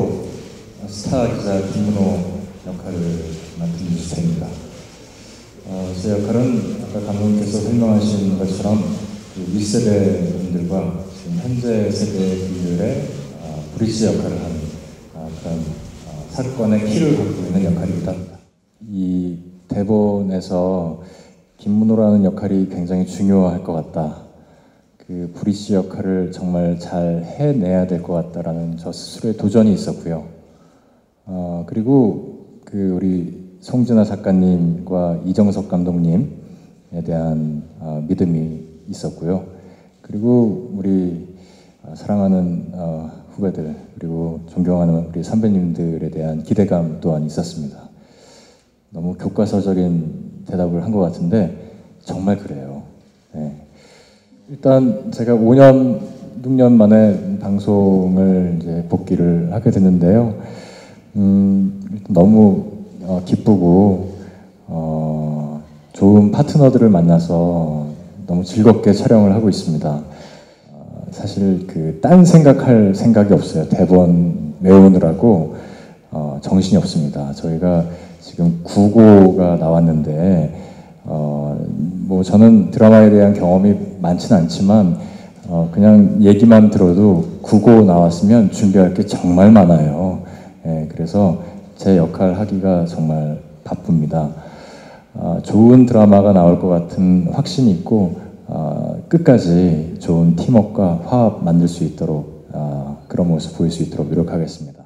상위 1% 스타 기자 김문호 역할을 맡은 유수태입니다. 어, 제 역할은 아까 감독님께서 설명하신 것처럼 그 윗세대 분들과 지금 현재 세대 분들의 어, 브릿지 역할을 하는 어, 그런 어, 사건의 키를 갖고 있는 역할이기도 합니다. 이 대본에서 김문호라는 역할이 굉장히 중요할 것 같다. 그 브리시 역할을 정말 잘 해내야 될 것 같다라는 저 스스로의 도전이 있었고요. 어, 그리고 그 우리 송진아 작가님과 이정석 감독님에 대한 어, 믿음이 있었고요. 그리고 우리 어, 사랑하는 어, 후배들 그리고 존경하는 우리 선배님들에 대한 기대감 또한 있었습니다. 너무 교과서적인 대답을 한 것 같은데 정말 그래요. 네. 일단 제가 5년, 6년 만에 방송을 이제 복귀를 하게 됐는데요. 음, 너무 어, 기쁘고 어, 좋은 파트너들을 만나서 너무 즐겁게 촬영을 하고 있습니다. 어, 사실 그 딴 생각할 생각이 없어요. 대본 외우느라고 어, 정신이 없습니다. 저희가 지금 구고가 나왔는데 어, 뭐 저는 드라마에 대한 경험이 많지는 않지만 어, 그냥 얘기만 들어도 구고 나왔으면 준비할 게 정말 많아요. 예, 그래서 제 역할 하기가 정말 바쁩니다. 어, 좋은 드라마가 나올 것 같은 확신이 있고 어, 끝까지 좋은 팀워크와 화합 만들 수 있도록 어, 그런 모습 보일 수 있도록 노력하겠습니다.